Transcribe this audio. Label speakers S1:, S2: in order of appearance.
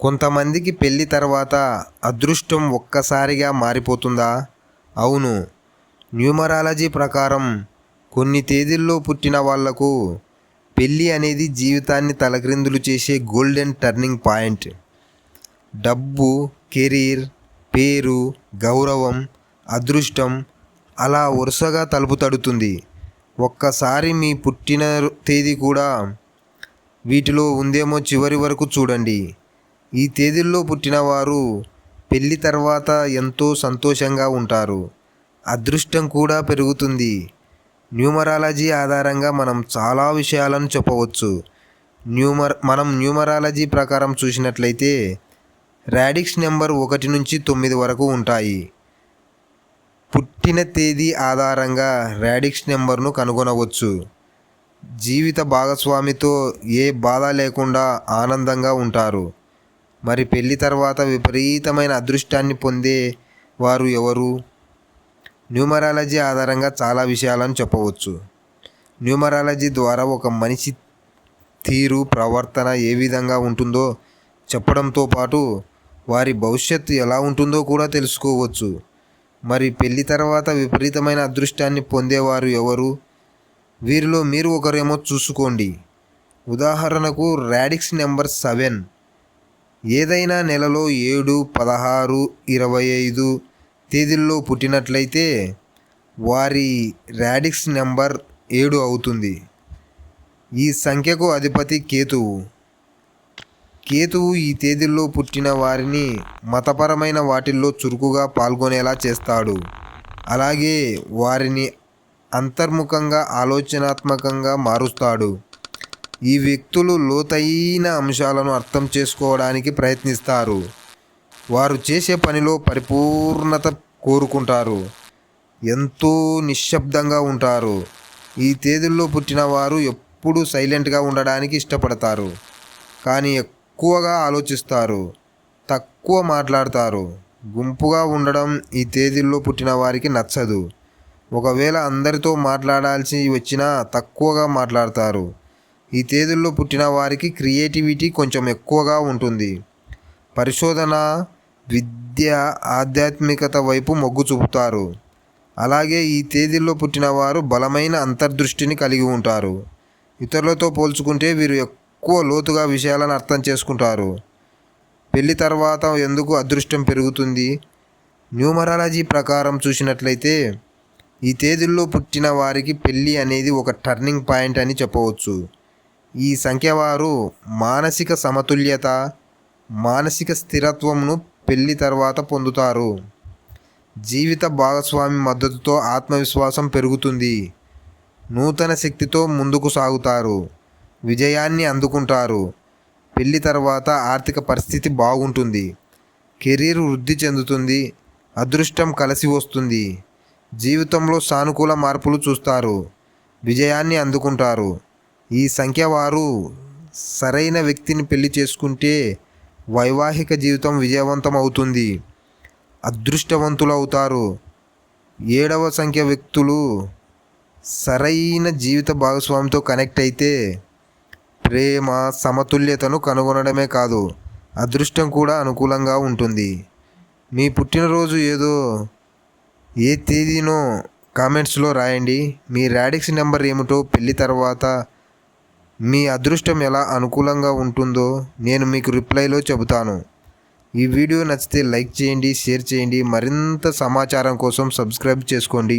S1: కొంతమందికి పెళ్ళి తర్వాత అదృష్టం ఒక్కసారిగా మారిపోతుందా? అవును. న్యూమరాలజీ ప్రకారం కొన్ని తేదీల్లో పుట్టిన వాళ్ళకు పెళ్ళి అనేది జీవితాన్ని తలక్రిందులు చేసే గోల్డెన్ టర్నింగ్ పాయింట్. డబ్బు కెరీర్ పేరు గౌరవం అదృష్టం అలా వరుసగా తలుపు తడుతుంది. ఒక్కసారి మీ పుట్టిన తేదీ కూడా వీటిలో ఉందేమో చివరి వరకు చూడండి. ఈ తేదీల్లో పుట్టిన వారు పెళ్ళి తర్వాత ఎంతో సంతోషంగా ఉంటారు. అదృష్టం కూడా పెరుగుతుంది. న్యూమరాలజీ ఆధారంగా మనం చాలా విషయాలను చెప్పవచ్చు. న్యూమర్ మనం న్యూమరాలజీ ప్రకారం చూసినట్లయితే రాడిక్స్ నెంబర్ ఒకటి నుంచి తొమ్మిది వరకు ఉంటాయి. పుట్టిన తేదీ ఆధారంగా రాడిక్స్ నెంబర్ను కనుగొనవచ్చు. జీవిత భాగస్వామితో ఏ బాధ లేకుండా ఆనందంగా ఉంటారు. మరి పెళ్ళి తర్వాత విపరీతమైన అదృష్టాన్ని పొందే వారు ఎవరు? న్యూమరాలజీ ఆధారంగా చాలా విషయాలను చెప్పవచ్చు. న్యూమరాలజీ ద్వారా ఒక మనిషి తీరు ప్రవర్తన ఏ విధంగా ఉంటుందో చెప్పడంతో పాటు వారి భవిష్యత్తు ఎలా ఉంటుందో కూడా తెలుసుకోవచ్చు. మరి పెళ్ళి తర్వాత విపరీతమైన అదృష్టాన్ని పొందేవారు ఎవరు? వీరిలో మీరు ఒకరేమో చూసుకోండి. ఉదాహరణకు రాడిక్స్ నెంబర్ సెవెన్. ఏదైనా నెలలో ఏడు పదహారు ఇరవై ఐదు తేదీల్లో పుట్టినట్లయితే వారి రాడిక్స్ నెంబర్ ఏడు అవుతుంది. ఈ సంఖ్యకు అధిపతి కేతువు. కేతువు ఈ తేదీల్లో పుట్టిన వారిని మతపరమైన వాటిల్లో చురుకుగా పాల్గొనేలా చేస్తాడు. అలాగే వారిని అంతర్ముఖంగా ఆలోచనాత్మకంగా మారుస్తాడు. ఈ వ్యక్తులు లోతైన అంశాలను అర్థం చేసుకోవడానికి ప్రయత్నిస్తారు. వారు చేసే పనిలో పరిపూర్ణత కోరుకుంటారు. ఎంతో నిశ్శబ్దంగా ఉంటారు. ఈ తేదీల్లో పుట్టిన వారు ఎప్పుడూ సైలెంట్గా ఉండడానికి ఇష్టపడతారు. కానీ ఎక్కువగా ఆలోచిస్తారు. తక్కువ మాట్లాడతారు. గుంపుగా ఉండడం ఈ తేదీల్లో పుట్టిన వారికి నచ్చదు. ఒకవేళ అందరితో మాట్లాడాల్సి వచ్చినా తక్కువగా మాట్లాడతారు. ఈ తేదీల్లో పుట్టిన వారికి క్రియేటివిటీ కొంచెం ఎక్కువగా ఉంటుంది. పరిశోధన విద్య ఆధ్యాత్మికత వైపు మొగ్గు చూపుతారు. అలాగే ఈ తేదీల్లో పుట్టిన వారు బలమైన అంతర్దృష్టిని కలిగి ఉంటారు. ఇతరులతో పోల్చుకుంటే వీరు ఎక్కువ లోతుగా విషయాలను అర్థం చేసుకుంటారు. పెళ్ళి తర్వాత ఎందుకు అదృష్టం పెరుగుతుంది? న్యూమరాలజీ ప్రకారం చూసినట్లయితే ఈ తేదీల్లో పుట్టిన వారికి పెళ్ళి అనేది ఒక టర్నింగ్ పాయింట్ అని చెప్పవచ్చు. ఈ సంఖ్య వారు మానసిక సమతుల్యత మానసిక స్థిరత్వంను పెళ్ళి తర్వాత పొందుతారు. జీవిత భాగస్వామి మద్దతుతో ఆత్మవిశ్వాసం పెరుగుతుంది. నూతన శక్తితో ముందుకు సాగుతారు. విజయాన్ని అందుకుంటారు. పెళ్ళి తర్వాత ఆర్థిక పరిస్థితి బాగుంటుంది. కెరీర్ వృద్ధి చెందుతుంది. అదృష్టం కలిసి వస్తుంది. జీవితంలో సానుకూల మార్పులు చూస్తారు. విజయాన్ని అందుకుంటారు. ఈ సంఖ్య వారు సరైన వ్యక్తిని పెళ్ళి చేసుకుంటే వైవాహిక జీవితం విజయవంతం అవుతుంది అదృష్టవంతులు అవుతారు ఏడవ సంఖ్య వ్యక్తులు సరైన జీవిత భాగస్వామితో కనెక్ట్ అయితే ప్రేమ సమతుల్యతను కనుగొనడమే కాదు అదృష్టం కూడా అనుకూలంగా ఉంటుంది. మీ పుట్టినరోజు ఏదో ఏ తేదీనో కామెంట్స్లో రాయండి. మీ రాడిక్స్ నెంబర్ ఏమిటో పెళ్ళి తర్వాత మీ అదృష్టం ఎలా అనుకూలంగా ఉంటుందో నేను మీకు రిప్లైలో చెబుతాను. ఈ వీడియో నచ్చితే లైక్ చేయండి షేర్ చేయండి. మరింత సమాచారం కోసం సబ్స్క్రైబ్ చేసుకోండి.